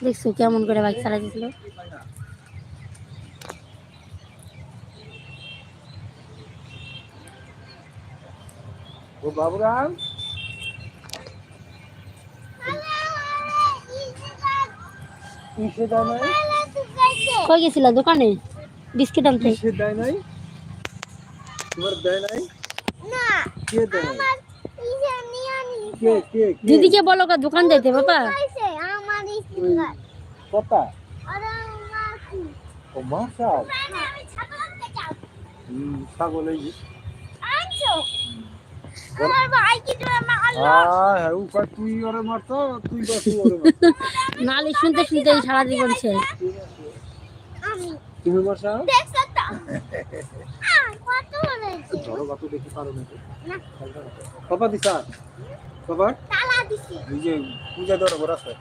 দেখছ কেমন করে বাইক চালাইছিল ও বাবুরাম কিসে দেয় নাই? কই গেছিল দোকানে? বিস্কিট আনতে। কিসে দেয় নাই? তোমার দেয় নাই? কে দেয় নাই? কে কে কে? দিদিকে বলো কা দোকান যাইতে বাবা। ওই কথা ও মাসাও হুম ছাগল এই নালি শুনতে শুনতে সারা জীবন শেষ তুমি ধরো কত দেখি পারো নাকি পাপা দিছা পাপা এই যে পূজা দেওয়ার ঘর আছে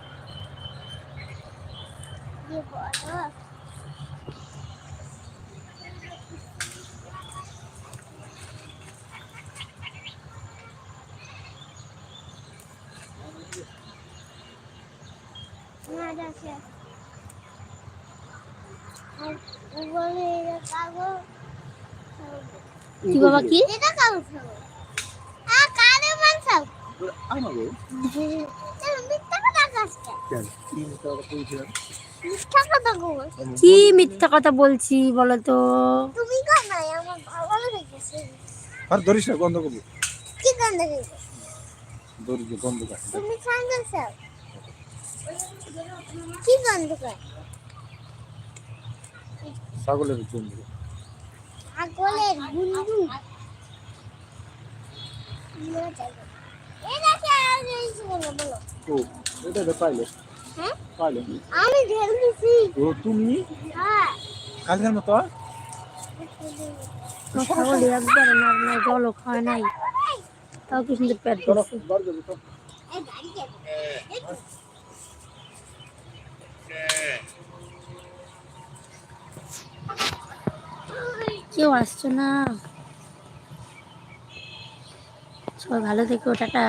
কি বাবা কি? এটা কাগজ আ কারে মানসাও আমাকে চলো মিথ্যা কথা কাজটা কেন? কি মিথ্যা কথা কি মিথ্যা কথা বলছি বলো তো তুমি কো নাই আমার ভালো লেগেছে আর ধরিস না বন্ধ করব। কি গন্ধ লেগেছে ধরিস না, বন্ধ কর। তুমি সাঙ্গল সাও কি গন্ধ কর? ছাগলের জন্য ছাগলের গুন্ডু এটা কি আর বলো বলো। ও এটা পাইলে হ্যাঁ? আমি ও তুমি? হ্যাঁ। কালকের মতো? একবার নাই। তাও কি সুন্দর পেট কেউ আসছো না। সবাই ভালো থেকো টাটা।